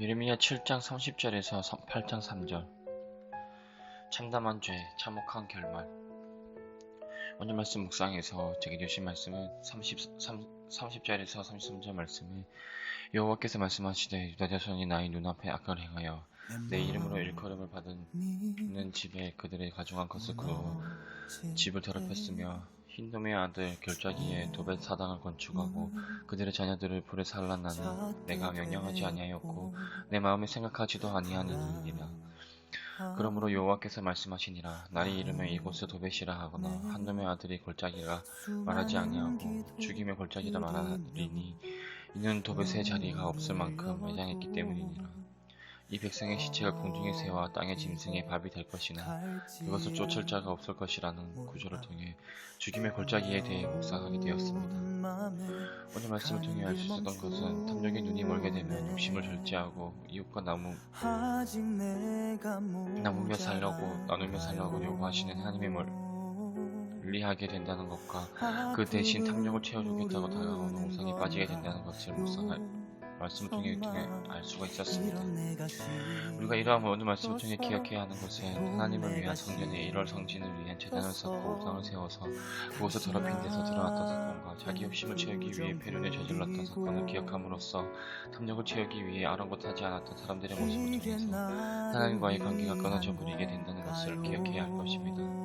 예레미야 7장 30절에서 8장 3절. 참담한 죄, 참혹한 결말. 오늘 말씀 묵상에서 제게 주신 말씀은 33, 30절에서 33절 말씀에 여호와께서 말씀하시되 유다 자손이 나의 눈앞에 악을 행하여 내 이름으로 일컬음을 받는 집에 그들의 가져간 것을 그로 집을 더럽혔으며 흰돔의 아들 결자기에 도벳 사당을 건축하고 그들의 자녀들을 불에 살라나니 내가 명령하지 아니하였고 내 마음에 생각하지도 아니하는 일이라. 그러므로 여호와께서 말씀하시니라. 날이 이르면 이곳을 도벳이라 하거나 한 놈의 아들이 골짜기라 말하지 아니하고 죽임의 골짜기라 말하리니 이는 도벳의 자리가 없을 만큼 매장했기 때문이니라 이 백성의 시체가 공중의 새와 땅의 짐승의 밥이 될 것이나 그것을 쫓을 자가 없을 것이라는 구조를 통해 죽임의 골짜기에 대해 묵상하게 되었습니다. 오늘 말씀을 통해 알 수 있었던 것은 탐욕의 눈이 멀게 되면 욕심을 절제하고 이웃과 나무, 나누며 살려고 나누며 살려고 요구하시는 하나님의 멀리하게 된다는 것과 그 대신 탐욕을 채워주겠다고 다가오는 우상에 빠지게 된다는 것을 묵상할 말씀을 통해, 통해 알 수가 있었습니다. 우리가 이러한 오늘 말씀을 통해 기억해야 하는 것은 하나님을 위한 성전의 1월 성진을 위한 재단을 쌓고 우상을 세워서 그곳을 더럽힌 데서 드러났던 사건과 자기 욕심을 채우기 위해 배륜에 저질렀던 사건을 기억함으로써 탐욕을 채우기 위해 아랑곳하지 않았던 사람들의 모습을 통해서 하나님과의 관계가 끊어져 버리게 된다는 것을 기억해야 할 것입니다.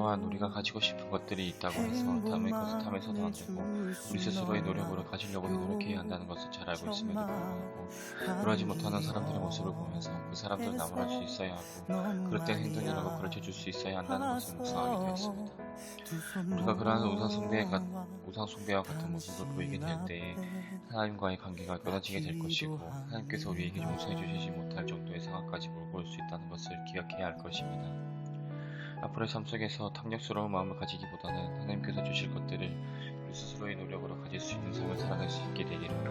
또한 우리가 가지고 싶은 것들이 있다고 해서 탐의 것을 탐해서도 안 되고 우리 스스로의 노력으로 가지려고 노력해야 한다는 것을 잘 알고 있음에도 불구하고 그러지 못하는 사람들의 모습을 보면서 그 사람들을 나무랄 수 있어야 하고 그럴 땐 행동이라고 가르쳐 줄 수 있어야 한다는 것을 묵상하게 되었습니다. 우리가 그러한 우상숭배가, 우상숭배와 같은 모습을 보이게 될 때에 하나님과의 관계가 끊어지게 될 것이고 하나님께서 우리에게 용서해 주시지 못할 정도의 상황까지 몰고 올 수 있다는 것을 기억해야 할 것입니다. 앞으로의 삶 속에서 탐욕스러운 마음을 가지기보다는 하나님께서 주실 것들을 우리 스스로의 노력으로 가질 수 있는 삶을 살아갈 수 있게 되기를